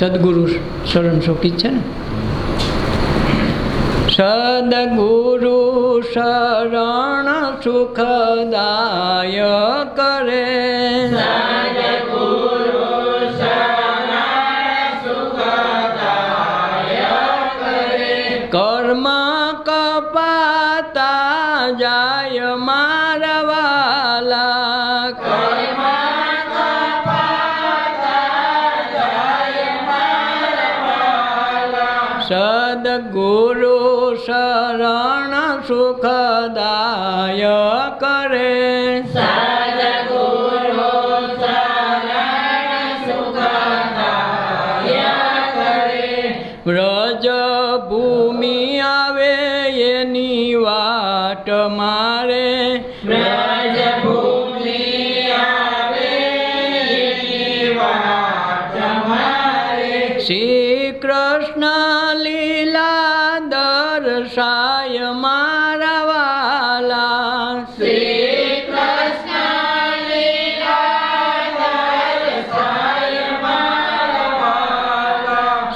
સદગુરુ શરણ શોકી છે ને સદગુરુ શરણ સુખદાય કરે કર્મ કપાતા જાય મારવાલા સદગુરુ શરણ સુખદાય કરે વ્રજ ભૂમિ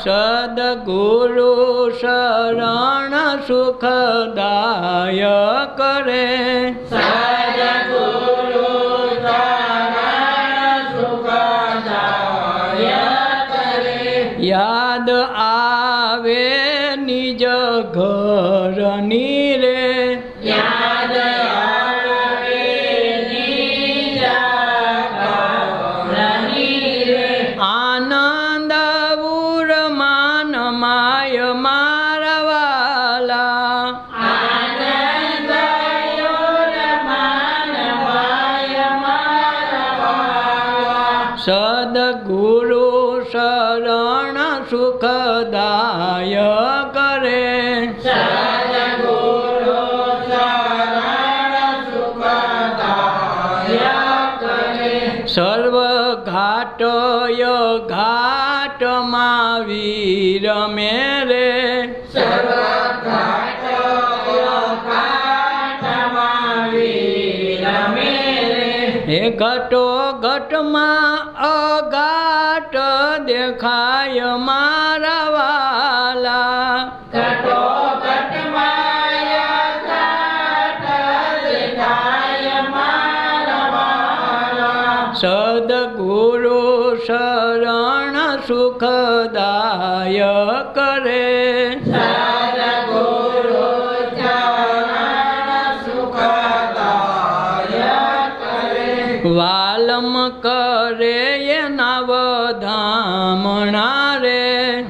સદગુરુ શરણ સુખદાય કરે યાદ આવે નિજ ઘરની શરણ સુખદાય કરે સર્વ ઘાટય ઘાટમાં વીર મેરે. હે ઘટો ઘટમાં અઘાટ દેખાય મારા વાલા. સદગુરુ શરણ સુખદાય કરે વાલમ કરે એના વધામણા રે.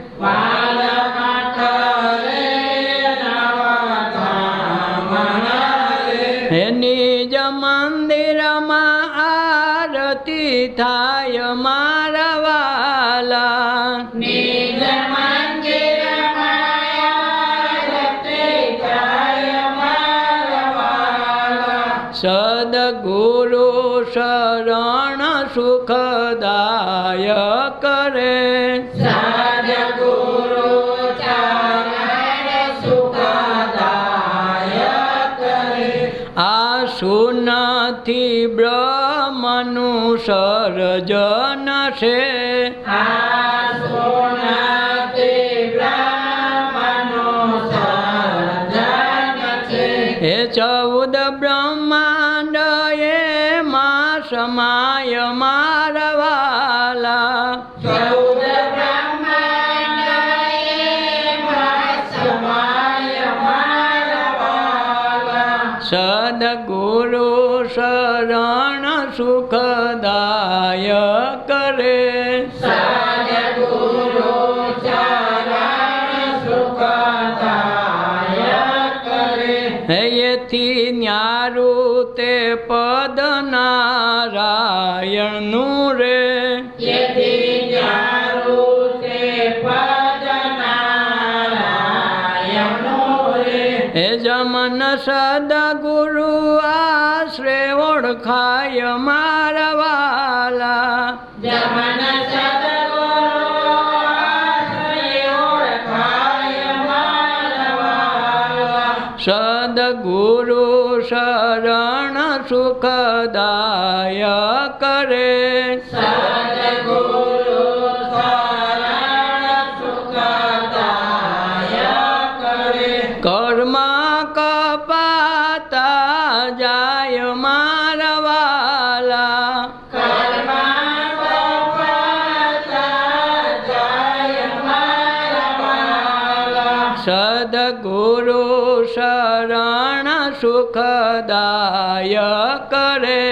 એની જ મંદિરમાં આરતી થાય મારા વાલા. શરણ સુખદાય કરે આ સુનથી બ્રહ્મનું સર્જન છે હે સદગુરુ શરણ સુખદાય કરે એથી ન્યારું તે પદ નારાયણનું રે. હે જમન સદગુરુ આશ્રે ઓળખાય મારવાલા સદગુરુ શરણ સુખદાય કરે સદગુરુ શરણ સુખદાય કરે.